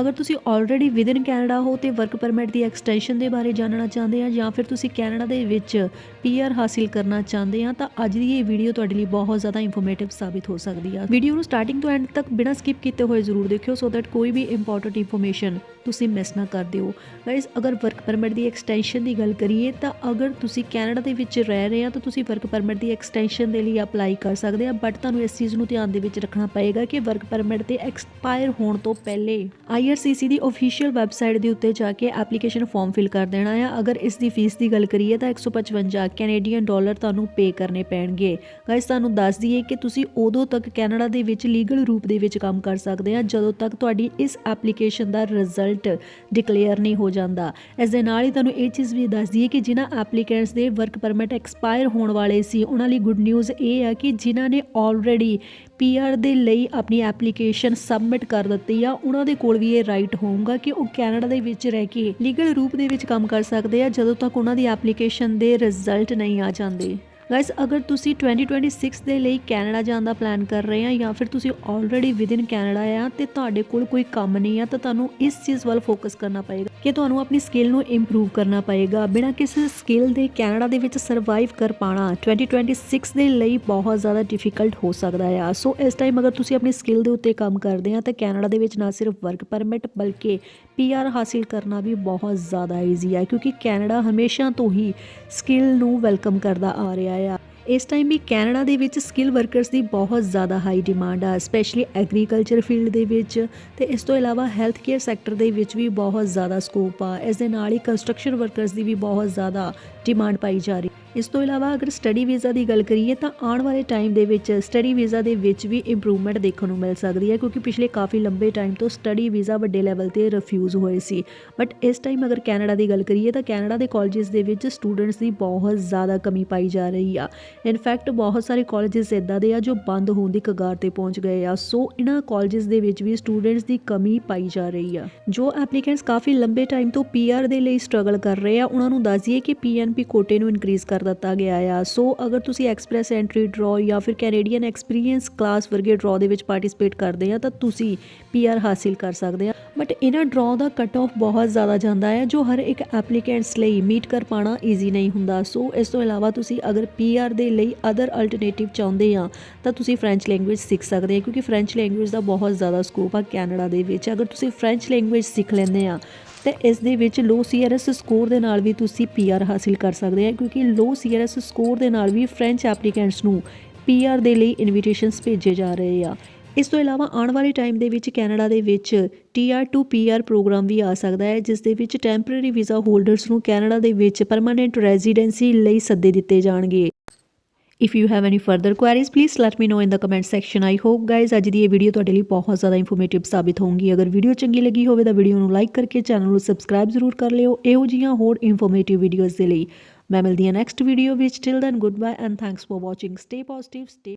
ਅਗਰ ਤੁਸੀਂ already within Canada ਹੋ ਤੇ ਵਰਕ ਪਰਮਿਟ ਦੀ ਐਕਸਟੈਂਸ਼ਨ ਦੇ ਬਾਰੇ ਜਾਣਨਾ ਚਾਹੁੰਦੇ ਆ ਜਾਂ ਫਿਰ ਤੁਸੀਂ ਕੈਨੇਡਾ ਦੇ ਵਿੱਚ ਪੀਆਰ ਹਾਸਿਲ ਕਰਨਾ ਚਾਹੁੰਦੇ ਆ, ਤਾਂ ਅੱਜ ਦੀ ਇਹ ਵੀਡੀਓ ਤੁਹਾਡੇ ਲਈ ਬਹੁਤ ਜ਼ਿਆਦਾ ਇਨਫੋਰਮੇਟਿਵ ਸਾਬਿਤ ਹੋ ਸਕਦੀ ਆ। ਵੀਡੀਓ ਨੂੰ ਸਟਾਰਟਿੰਗ ਤੋਂ ਐਂਡ ਤੱਕ ਬਿਨਾਂ ਸਕਿਪ ਕੀਤੇ ਹੋਏ ਜ਼ਰੂਰ ਦੇਖਿਓ ਸੋ ਦੈਟ ਕੋਈ ਵੀ ਇੰਪੋਰਟੈਂਟ ਇਨਫੋਰਮੇਸ਼ਨ ਤੁਸੀਂ ਮਿਸ ਨਾ ਕਰ ਦਿਓ। ਗਾਇਸ ਅਗਰ ਵਰਕ ਪਰਮਿਟ ਦੀ ਐਕਸਟੈਂਸ਼ਨ ਦੀ ਗੱਲ ਕਰੀਏ, ਤਾਂ ਅਗਰ ਤੁਸੀਂ ਕੈਨੇਡਾ ਦੇ ਵਿੱਚ ਰਹਿ ਰਹੇ ਆ, ਤਾਂ ਤੁਸੀਂ ਵਰਕ ਪਰਮਿਟ ਦੀ ਐਕਸਟੈਂਸ਼ਨ ਦੇ ਲਈ ਅਪਲਾਈ ਕਰ ਸਕਦੇ ਆ ਬਟ ਤੁਹਾਨੂੰ ਇਸ ਚੀਜ਼ ਨੂੰ ਧਿਆਨ ਦੇ ਵਿੱਚ ਰੱਖਣਾ ਪਏਗਾ ਕਿ ਵਰਕ ਪਰਮਿਟ ਦੇ ਐਕਸਪਾਇਰ ਹੋਣ ਤੋਂ ਪਹਿਲੇ IRCC ਦੀ ਅਫੀਸ਼ੀਅਲ ਵੈਬਸਾਈਟ ਦੇ ਉੱਤੇ ਜਾ ਕੇ ਐਪਲੀਕੇਸ਼ਨ ਫਾਰਮ ਫਿਲ ਕਰ ਦੇਣਾ ਆ। ਅਗਰ ਇਸ ਦੀ ਫੀਸ ਦੀ ਗੱਲ ਕਰੀਏ, ਤਾਂ 155 ਕੈਨੇਡੀਅਨ ਡਾਲਰ ਤੁਹਾਨੂੰ ਪੇ ਕਰਨੇ ਪੈਣਗੇ। ਗਾਇਸ ਤੁਹਾਨੂੰ ਦੱਸ ਦਈਏ ਕਿ ਤੁਸੀਂ ਉਦੋਂ ਤੱਕ ਕੈਨੇਡਾ ਦੇ ਵਿੱਚ ਲੀਗਲ ਰੂਪ ਦੇ ਵਿੱਚ ਕੰਮ ਕਰ ਸਕਦੇ ਆ, ਜਦੋਂ ਤੱਕ ਤੁਹਾਡੀ ਇਸ ਐਪਲੀਕੇਸ਼ਨ ਦਾ ਰਿਜ਼ਲਟ ਡਿਕਲੇਅਰ ਨਹੀਂ ਹੋ ਜਾਂਦਾ। ਇਸ ਦੇ ਨਾਲ ਹੀ ਤੁਹਾਨੂੰ ਇਹ ਚੀਜ਼ ਵੀ ਦੱਸ ਦਈਏ ਕਿ ਜਿਨ੍ਹਾਂ ਐਪਲੀਕੈਂਟਸ ਦੇ ਵਰਕ ਪਰਮਿਟ ਐਕਸਪਾਇਰ ਹੋਣ ਵਾਲੇ ਸੀ, ਉਹਨਾਂ ਲਈ ਗੁੱਡ ਨਿਊਜ਼ ਇਹ ਆ ਕਿ ਜਿਨ੍ਹਾਂ ਨੇ ਆਲਰੇਡੀ ਪੀਆਰ ਦੇ ਲਈ ਆਪਣੀ ਐਪਲੀਕੇਸ਼ਨ ਸਬਮਿਟ ਕਰ ਦਿੱਤੀ ਆ, ਉਹਨਾਂ ਦੇ ਕੋਲ ਵੀ ਇਹ ਰਾਈਟ ਹੋਊਗਾ ਕਿ ਉਹ ਕੈਨੇਡਾ ਦੇ ਵਿੱਚ ਰਹਿ ਕੇ ਲੀਗਲ ਰੂਪ ਦੇ ਵਿੱਚ ਕੰਮ ਕਰ ਸਕਦੇ ਆ, ਜਦੋਂ ਤੱਕ ਉਹਨਾਂ ਦੀ ਐਪਲੀਕੇਸ਼ਨ ਦੇ ਰਿਜ਼ਲਟ ਨਹੀਂ ਆ ਜਾਂਦੇ। ਗਾਇਸ ਅਗਰ ਤੁਸੀਂ 2026 ਦੇ ਲਈ ਕੈਨੇਡਾ ਜਾਣ ਦਾ ਪਲਾਨ ਕਰ ਰਹੇ ਆ ਜਾਂ ਫਿਰ ਤੁਸੀਂ ਆਲਰੇਡੀ ਵਿਦਿਨ ਕੈਨੇਡਾ ਆ ਤੇ ਤੁਹਾਡੇ ਕੋਲ ਕੋਈ ਕੰਮ ਨਹੀਂ ਆ, ਤਾਂ ਤੁਹਾਨੂੰ ਇਸ ਚੀਜ਼ ਵੱਲ ਫੋਕਸ ਕਰਨਾ ਪਏਗਾ ਕਿ ਤੁਹਾਨੂੰ ਆਪਣੀ ਸਕਿੱਲ ਨੂੰ ਇੰਪਰੂਵ ਕਰਨਾ ਪਏਗਾ। ਬਿਨਾਂ ਕਿਸੇ ਸਕਿੱਲ ਦੇ ਕੈਨੇਡਾ ਦੇ ਵਿੱਚ ਸਰਵਾਈਵ ਕਰ ਪਾਣਾ 2026 ਦੇ ਲਈ ਬਹੁਤ ਜ਼ਿਆਦਾ ਡਿਫਿਕਲਟ ਹੋ ਸਕਦਾ ਆ। ਸੋ ਇਸ ਟਾਈਮ ਅਗਰ ਤੁਸੀਂ ਆਪਣੀ ਸਕਿੱਲ ਦੇ ਉੱਤੇ ਕੰਮ ਕਰਦੇ ਆ, ਤਾਂ ਕੈਨੇਡਾ ਦੇ ਵਿੱਚ ਨਾ ਸਿਰਫ ਵਰਕ ਪਰਮਿਟ ਬਲਕਿ ਪੀਆਰ ਹਾਸਿਲ ਕਰਨਾ ਵੀ ਬਹੁਤ ਜ਼ਿਆਦਾ ਈਜ਼ੀ ਆ, ਕਿਉਂਕਿ ਕੈਨੇਡਾ ਹਮੇਸ਼ਾ ਤੋਂ ਹੀ ਸਕਿੱਲ ਨੂੰ ਵੈਲਕਮ ਕਰਦਾ ਆ ਰਿਹਾ ਆ ਇਸ ਟਾਈਮ ਵੀ ਕੈਨੇਡਾ ਦੇ ਵਿੱਚ ਸਕਿੱਲ ਵਰਕਰਸ ਦੀ ਬਹੁਤ ਜ਼ਿਆਦਾ ਹਾਈ ਡਿਮਾਂਡ ਆ ਸਪੈਸ਼ਲੀ ਐਗਰੀਕਲਚਰ ਫੀਲਡ ਦੇ ਵਿੱਚ। ਤੇ ਇਸ ਤੋਂ ਇਲਾਵਾ ਹੈਲਥ ਕੇਅਰ ਸੈਕਟਰ ਦੇ ਵਿੱਚ ਵੀ ਬਹੁਤ ਜ਼ਿਆਦਾ ਸਕੋਪ ਆ। ਇਸ ਦੇ ਨਾਲ ਹੀ ਕੰਸਟਰਕਸ਼ਨ ਵਰਕਰਸ ਦੀ ਵੀ ਬਹੁਤ ਜ਼ਿਆਦਾ ਡਿਮਾਂਡ ਪਾਈ ਜਾ ਰਹੀ। ਇਸ ਤੋਂ ਇਲਾਵਾ ਅਗਰ ਸਟੱਡੀ ਵੀਜ਼ਾ ਦੀ ਗੱਲ ਕਰੀਏ ਤਾਂ ਆਉਣ ਵਾਲੇ ਟਾਈਮ ਦੇ ਵਿੱਚ ਸਟੱਡੀ ਵੀਜ਼ਾ ਦੇ ਵਿੱਚ ਵੀ ਇੰਪਰੂਵਮੈਂਟ ਦੇਖਣ ਨੂੰ ਮਿਲ ਸਕਦੀ ਹੈ ਕਿਉਂਕਿ ਪਿਛਲੇ ਕਾਫੀ ਲੰਬੇ ਟਾਈਮ ਤੋਂ ਸਟੱਡੀ ਵੀਜ਼ਾ ਵੱਡੇ ਲੈਵਲ ਤੇ ਰਿਫਿਊਜ਼ ਹੋਏ ਸੀ। ਬਟ ਇਸ ਟਾਈਮ ਅਗਰ ਕੈਨੇਡਾ ਦੀ ਗੱਲ ਕਰੀਏ ਤਾਂ ਕੈਨੇਡਾ ਦੇ ਕਾਲਜਸ ਦੇ ਵਿੱਚ ਸਟੂਡੈਂਟਸ ਦੀ ਬਹੁਤ ਜ਼ਿਆਦਾ ਕਮੀ ਪਾਈ ਜਾ ਰਹੀ ਆ। ਇਨਫੈਕਟ ਬਹੁਤ ਸਾਰੇ ਕਾਲਜਸ ਇਦਾਂ ਦੇ ਆ ਜੋ ਬੰਦ ਹੋਣ ਦੀ ਕਗਾਰ ਤੇ ਪਹੁੰਚ ਗਏ ਆ। ਸੋ ਇਹਨਾਂ ਕਾਲਜਸ ਦੇ ਵਿੱਚ ਵੀ ਸਟੂਡੈਂਟਸ ਦੀ ਕਮੀ ਪਾਈ ਜਾ ਰਹੀ ਆ। ਜੋ ਐਪਲੀਕੈਂਟਸ ਕਾਫੀ ਲੰਬੇ ਟਾਈਮ ਤੋਂ ਪੀਆਰ ਦੇ ਲਈ ਸਟਰਗਲ ਕਰ ਰਹੇ ਆ ਉਹਨਾਂ ਨੂੰ ਦੱਸ ਦਈਏ ਕਿ ਪੀਐਨਪੀ ਕੋਟੇ ਨੂੰ ਇਨਕਰੀਜ਼ ਕਰ ਦਿੱਤਾ ਗਿਆ ਆ। ਸੋ ਅਗਰ ਤੁਸੀਂ ਐਕਸਪ੍ਰੈਸ ਐਂਟਰੀ ਡਰਾਅ ਜਾਂ ਫਿਰ ਕੈਨੇਡੀਅਨ ਐਕਸਪੀਰੀਅੰਸ ਕਲਾਸ ਵਰਗੇ ਡਰਾਅ ਦੇ ਵਿੱਚ ਪਾਰਟਿਸਿਪੇਟ ਕਰਦੇ ਆ ਤਾਂ ਤੁਸੀਂ ਪੀਆਰ ਹਾਸਿਲ ਕਰ ਸਕਦੇ ਆ। ਬਟ ਇਹਨਾਂ ਡਰਾਅ ਦਾ ਕਟ ਆਫ ਬਹੁਤ ਜ਼ਿਆਦਾ ਜਾਂਦਾ ਹੈ ਜੋ ਹਰ ਇੱਕ ਐਪਲੀਕੈਂਟਸ ਲਈ ਮੀਟ ਕਰ ਪਾਣਾ ਈਜ਼ੀ ਨਹੀਂ ਹੁੰਦਾ। ਸੋ ਇਸ ਤੋਂ ਇਲਾਵਾ ਤੁਸੀਂ ਅਗਰ ਪੀਆਰ ਦੇ ਲਈ ਅਦਰ ਅਲਟਰਨੇਟਿਵ ਚਾਹੁੰਦੇ ਆ, ਤਾਂ ਤੁਸੀਂ ਫ੍ਰੈਂਚ ਲੈਂਗੁਏਜ ਸਿੱਖ ਸਕਦੇ ਆ, ਕਿਉਂਕਿ ਫ੍ਰੈਂਚ ਲੈਂਗੁਏਜ ਦਾ ਬਹੁਤ ਜ਼ਿਆਦਾ ਸਕੋਪ ਆ ਕੈਨੇਡਾ ਦੇ ਵਿੱਚ। ਅਗਰ ਤੁਸੀਂ ਫ੍ਰੈਂਚ ਲੈਂਗੁਏਜ ਸਿੱਖ ਲੈਂਦੇ ਆ ਤੇ ਇਸ ਦੇ ਵਿੱਚ ਲੋ ਸੀਆਰਐਸ ਸਕੋਰ ਦੇ ਨਾਲ ਵੀ ਤੁਸੀਂ ਪੀਆਰ ਹਾਸਿਲ ਕਰ ਸਕਦੇ ਆ, ਕਿਉਂਕਿ ਲੋ ਸੀਆਰਐਸ ਸਕੋਰ ਦੇ ਨਾਲ ਵੀ ਫ੍ਰੈਂਚ ਐਪਲੀਕੈਂਟਸ ਨੂੰ ਪੀਆਰ ਦੇ ਲਈ ਇਨਵੀਟੇਸ਼ਨਸ ਭੇਜੇ ਜਾ ਰਹੇ ਆ। ਇਸ ਤੋਂ ਇਲਾਵਾ ਆਉਣ ਵਾਲੇ ਟਾਈਮ ਦੇ ਵਿੱਚ ਕੈਨੇਡਾ ਦੇ ਵਿੱਚ ਟੀਆਰ ਟੂ ਪੀਆਰ ਪ੍ਰੋਗਰਾਮ ਵੀ ਆ ਸਕਦਾ ਹੈ, ਜਿਸ ਦੇ ਵਿੱਚ ਟੈਂਪਰੇਰੀ ਵੀਜ਼ਾ ਹੋਲਡਰਸ ਨੂੰ ਕੈਨੇਡਾ ਦੇ ਵਿੱਚ ਪਰਮਾਨੈਂਟ ਰੈਜ਼ੀਡੈਂਸੀ ਲਈ ਸੱਦੇ ਦਿੱਤੇ ਜਾਣਗੇ। If you have any further queries please let me know in the comment section I hope guys ਅੱਜ ਦੀ ਇਹ ਵੀਡੀਓ ਤੁਹਾਡੇ ਲਈ ਬਹੁਤ ਜ਼ਿਆਦਾ ਇਨਫੋਰਮੇਟਿਵ ਸਾਬਿਤ ਹੋਊਗੀ। ਅਗਰ ਵੀਡੀਓ ਚੰਗੀ ਲੱਗੀ ਹੋਵੇ ਤਾਂ ਵੀਡੀਓ ਨੂੰ ਲਾਈਕ ਕਰਕੇ ਚੈਨਲ ਨੂੰ ਸਬਸਕ੍ਰਾਈਬ ਜ਼ਰੂਰ ਕਰ ਲਿਓ। ਇਹੋ ਜਿਹੀਆਂ ਹੋਰ ਇਨਫੋਰਮੇਟਿਵ ਵੀਡੀਓਜ਼ ਦੇ ਲਈ। ਮੈਂ ਮਿਲਦੀ ਹਾਂ ਨੈਕਸਟ ਵੀਡੀਓ ਵਿੱਚ। Till then goodbye and thanks for watching stay positive stay